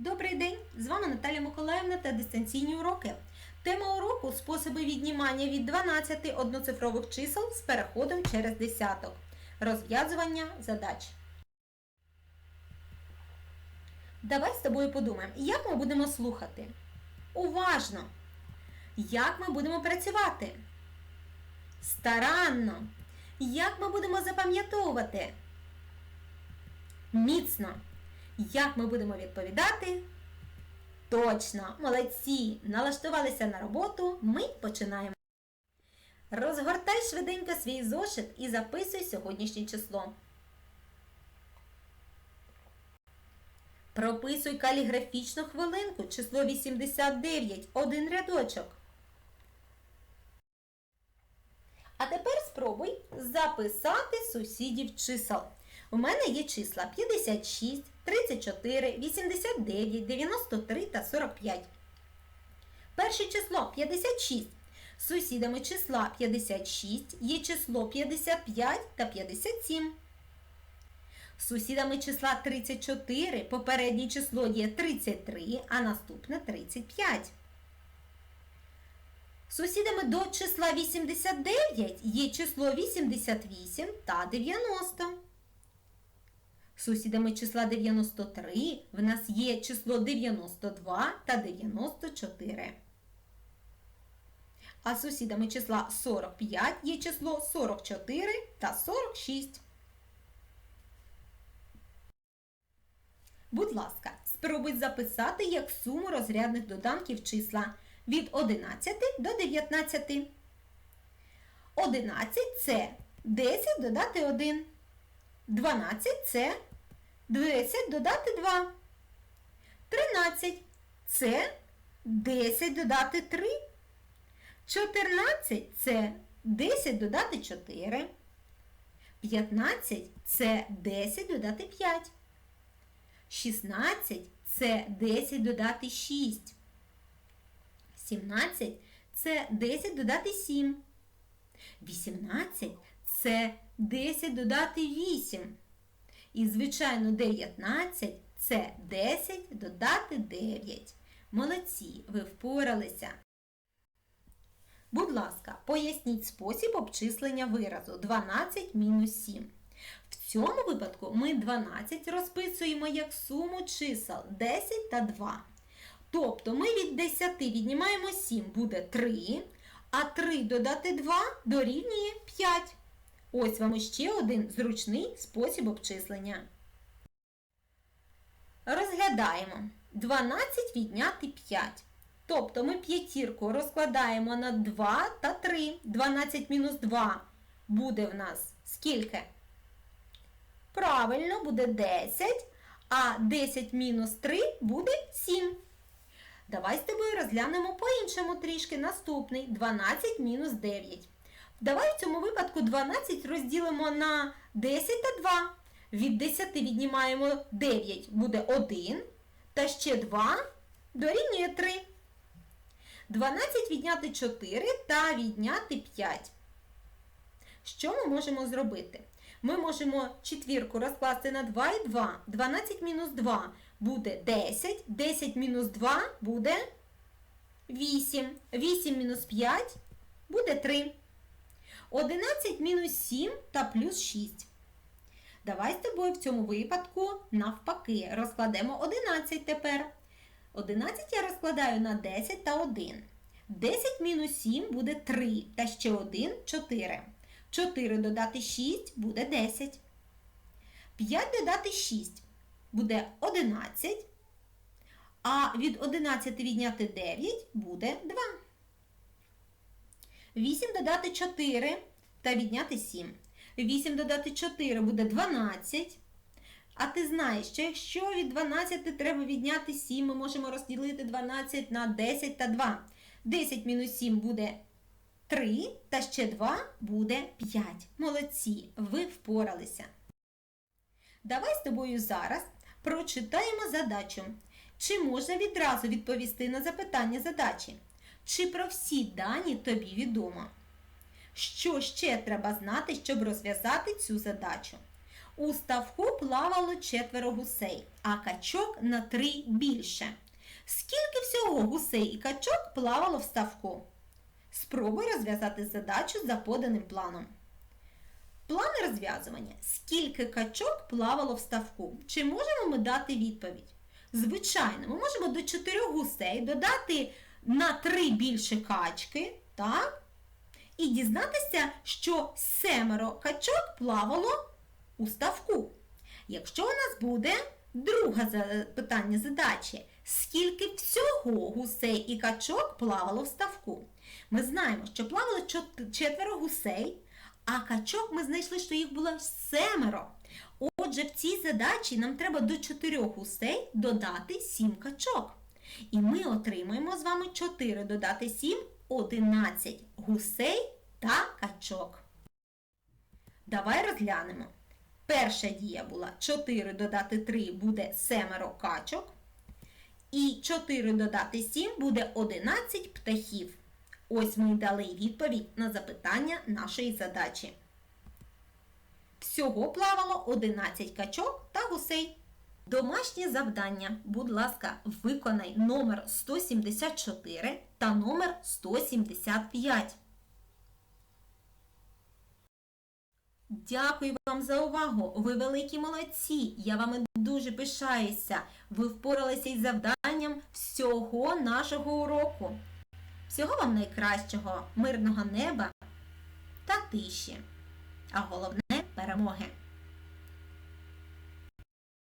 Добрий день! З вами Наталя Миколаївна та дистанційні уроки. Тема уроку способи віднімання від 12 одноцифрових чисел з переходом через десяток. Розв'язування задач. Давай з тобою подумаємо, як ми будемо слухати. Уважно! Як ми будемо працювати? Старанно! Як ми будемо запам'ятовувати? Міцно! Як ми будемо відповідати? Точно, молодці! Налаштувалися на роботу, ми починаємо. Розгортай швиденько свій зошит і записуй сьогоднішнє число. Прописуй каліграфічну хвилинку, число 89, один рядочок. А тепер спробуй записати сусідів чисел. У мене є числа 56, 34, 89, 93 та 45. Перше число 56. Сусідами числа 56 є число 55 та 57. Сусідами числа 34 попереднє число є 33, а наступне 35. Сусідами до числа 89 є число 88 та 90. Сусідами числа 93 в нас є число 92 та 94. А сусідами числа 45 є число 44 та 46. Будь ласка, спробуй записати як суму розрядних доданків числа від 11 до 19. 11 це 10 додати 1. 12 це 10 додати 2. 13 це 10 додати 3. 14 це 10 додати 4. 15 це 10 додати 5. 16 це 10 додати 6. 17 це 10 додати 7. 18 це 10 додати 8. І, звичайно, 19 це 10 додати 9. Молодці, ви впоралися. Будь ласка, поясніть спосіб обчислення виразу 12 мінус 7. В цьому випадку ми 12 розписуємо як суму чисел 10 та 2. Тобто ми від 10 віднімаємо 7, буде 3, а 3 додати 2 дорівнює 5. Ось вам ще один зручний спосіб обчислення. Розглядаємо. 12 відняти 5. Тобто ми п'ятірку розкладаємо на 2 та 3. 12 мінус 2 буде в нас скільки? Правильно, буде 10, а 10 мінус 3 буде 7. Давай з тобою розглянемо по-іншому трішки. Наступний 12 мінус 9. Давай в цьому випадку 12 розділимо на 10 та 2. Від 10 віднімаємо 9, буде 1, та ще 2 дорівнює 3. 12 відняти 4 та відняти 5. Що ми можемо зробити? Ми можемо четвірку розкласти на 2 і 2. 12 мінус 2 буде 10. 10 мінус 2 буде 8. 8 мінус 5 буде 3. 11 мінус 7 та плюс 6. Давай з тобою в цьому випадку навпаки розкладемо 11 тепер. 11 я розкладаю на 10 та 1. 10 мінус 7 буде 3, та ще 1 4. 4 додати 6 буде 10. 5 додати 6 буде 11. А від 11 відняти 9 буде 2. 8 додати 4 та відняти 7. 8 додати 4 буде 12. А ти знаєш, що якщо від 12 треба відняти 7, ми можемо розділити 12 на 10 та 2. 10 мінус 7 буде 3, та ще 2 буде 5. Молодці, ви впоралися. Давай з тобою зараз прочитаємо задачу. Чи можна відразу відповісти на запитання задачі? Чи про всі дані тобі відомо? Що ще треба знати, щоб розв'язати цю задачу? У ставку плавало четверо гусей, а качок на три більше. Скільки всього гусей і качок плавало в ставку? Спробуй розв'язати задачу за поданим планом. План розв'язування. Скільки качок плавало в ставку? Чи можемо ми дати відповідь? Звичайно, ми можемо до 4 гусей додати на 3 більше качки, так? І дізнатися, що семеро качок плавало у ставку. Якщо у нас буде друге питання задачі, скільки всього гусей і качок плавало в ставку? Ми знаємо, що плавало четверо гусей, а качок ми знайшли, що їх було семеро. Отже, в цій задачі нам треба до чотирьох гусей додати сім качок. І ми отримаємо з вами 4 додати 7 – 11 гусей та качок. Давай розглянемо. Перша дія була 4 додати 3 буде семеро качок. І 4 додати 7 буде 11 птахів. Ось ми дали відповідь на запитання нашої задачі. Всього плавало 11 качок та гусей. Домашнє завдання, будь ласка, виконай номер 174 та номер 175. Дякую вам за увагу. Ви великі молодці. Я вами дуже пишаюся. Ви впоралися із завданням всього нашого уроку. Всього вам найкращого, мирного неба та тиші. А головне перемоги.